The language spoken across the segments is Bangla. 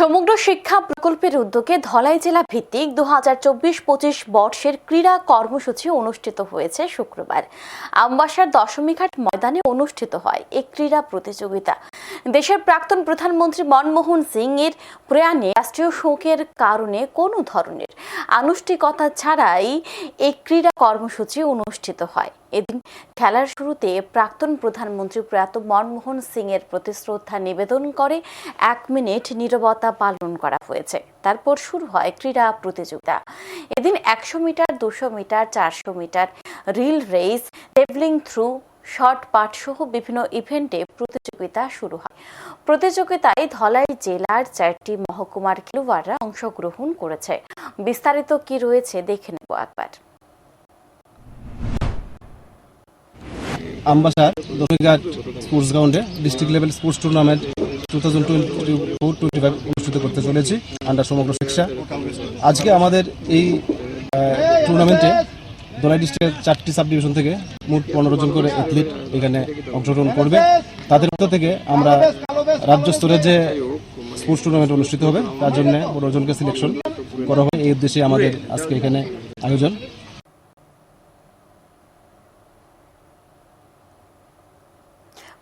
সমগ্র শিক্ষা প্রকল্পের উদ্যোগে ধলাই জেলা ভিত্তিক দু হাজার চব্বিশ পঁচিশ বর্ষের ক্রীড়া কর্মসূচি অনুষ্ঠিত হয়েছে শুক্রবার। আমবাসার দশমীঘাট ময়দানে অনুষ্ঠিত হয় এই ক্রীড়া প্রতিযোগিতা। দেশের প্রাক্তন প্রধানমন্ত্রী মনমোহন সিং এর প্রয়াণে রাষ্ট্রীয় শোকের কারণে কোনো ধরনের আনুষ্ঠানিকতা ছাড়াই এই ক্রীড়া কর্মসূচি অনুষ্ঠিত হয়। এদিন খেলার শুরুতে প্রাক্তন প্রধানমন্ত্রী প্রয়াত মনমোহন সিং এর প্রতি শ্রদ্ধা নিবেদন করে। এক মিনিট নীরবতা পালন করা হয়েছে। তারপর শুরু হয় ক্রীড়া প্রতিযোগিতা। এদিন একশো মিটার, দুশো মিটার, চারশো মিটার, রিল রেস টেবলিং থ্রু শর্ট পাট সহ বিভিন্ন ইভেন্টে প্রতিযোগিতা শুরু হয়। প্রতিযোগিতায় ধলাই জেলার চারটি মহকুমার খেলোয়াড়রা অংশগ্রহণ করেছে। বিস্তারিত কি রয়েছে দেখে নেব একবার। আমবাসার দক্ষিণঘাট স্পোর্টস গ্রাউন্ডে district level sports tournament two thousand twenty four twenty five অনুষ্ঠিত করতে চলেছি আন্ডার সমগ্র শিক্ষা আজকে আমাদের এই টুর্নামেন্টে দোলাই ডিস্ট্রিক্টের চারটি সাব ডিভিশন থেকে মোট পনেরো জন করে অ্যাথলিট এখানে অংশগ্রহণ করবে তাদের মধ্যে থেকে আমরা রাজ্য স্তরে যে স্পোর্টস টুর্নামেন্ট অনুষ্ঠিত হবে তার জন্য পনেরো জনকে সিলেকশন করা হবে এই উদ্দেশ্যে আমাদের আজকে এখানে আয়োজন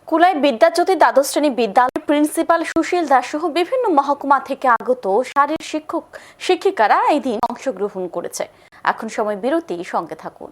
কুলাই বিদ্যাজ্যোতি দ্বাদশ শ্রেণি বিদ্যালয়ের প্রিন্সিপাল সুশীল দাস সহ বিভিন্ন মহকুমা থেকে আগত শারীর শিক্ষক শিক্ষিকারা এই দিন অংশগ্রহণ করেছে। এখন সময় বিরতি সঙ্গে থাকুন।